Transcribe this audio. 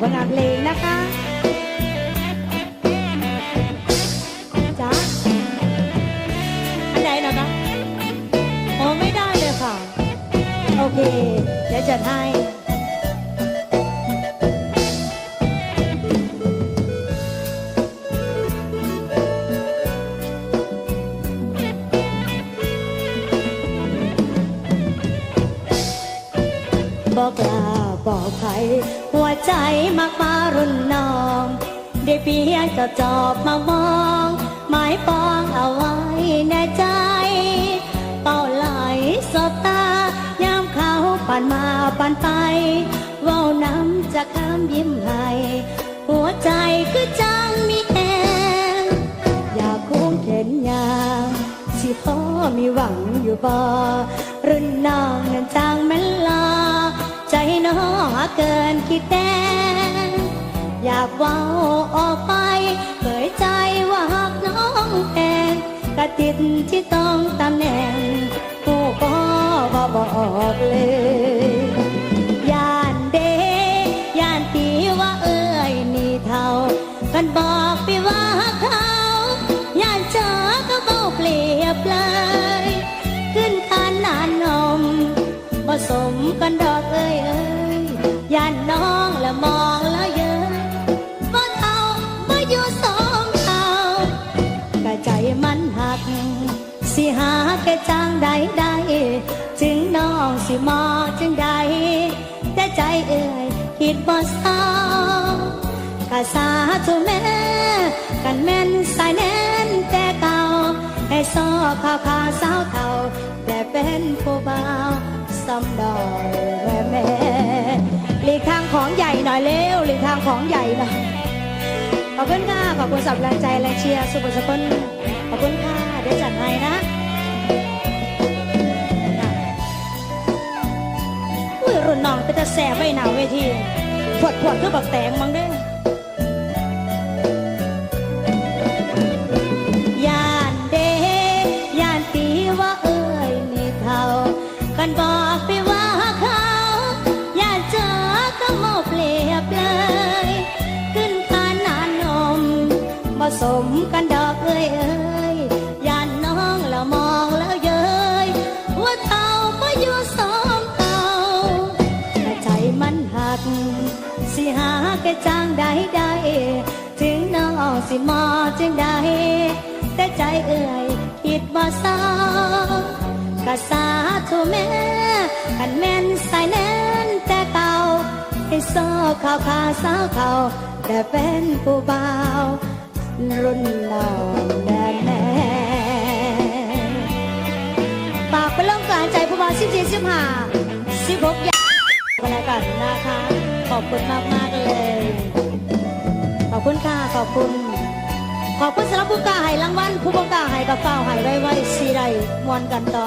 ผลงานเพลงนะคะจ้าอันไหนนะคะโอ้ไม่ได้เลยค่ะ โอเค เดี๋ยวจัดให้บอกลา บอกใคร หัวใจมักมารุนนอง ได้เพียงจะจอบมามอง หมายปองเอาไว้ในใจ เป้าไหลสบตายามเขาผ่านมาผ่านไป เว้าน้ำจากคำยิ้มให้หัวใจคือจังมีแหงอยากคุ้งเข็นยางสิพ่อมีหวังอยู่บ่รุ่นน้องนั้นจางแม่จน้ องหาเกินคิดแดงอยากเว้าออกไปเผยใจว่าหักน้องแพงกระติดที่ต้องตำแหน่งผู้ก็บอกเลย องละมองแล้วเยอะว่าเท่าว่าอยู่สองเท่ากะใจมันหัก สิหาแค่จางใดใดถึงน้องสิมองจึงใดแต่ใจเอ่ยคิดบ่เศร้ากะสาธุแม่กันแม่นสายแน่นแต่เก่าให้ซอข่าวข่าสาวเท่าแต่เป็นผู้บ่าวสำดอยางของใหญ่หน่อยขอบคุณค่ะขอบคุณสำหรับแรงใจแรงเชียร์สุภสกุลขอบคุณค่ะเดี๋ยวจัดให้นะอุ้ยรุ่นน้องเป็นตาแสบไว้หนาวเวทีปวดปวดคือบักแตงมังเด้ ก สิหาแค่จางใดใดถึงน้องสิมอจึงใดแต่ใจเอ่ยคิดว่าเศร้ากะสาธุแม่กันแม่นสายแน่นแต่เก่าให้โซ่ข่าวขาสาวเขาแต่เป็นผู้บ่าวรุ่นน้องแดนแม่ฝากเป็นเรื่องการใจผู้บ่าวสิบสี่สิบห้าสิบหก อย่างอะไรกันนะคะ ขอบคุณมากมากเลย ขอบคุณค่ะ ขอบคุณ ขอบคุณสำหรับผู้กล้าให้รางวัลผู้บ่กล้าให้กับเฝ้าให้ไว้ไว้สีไรมวนกันต่อ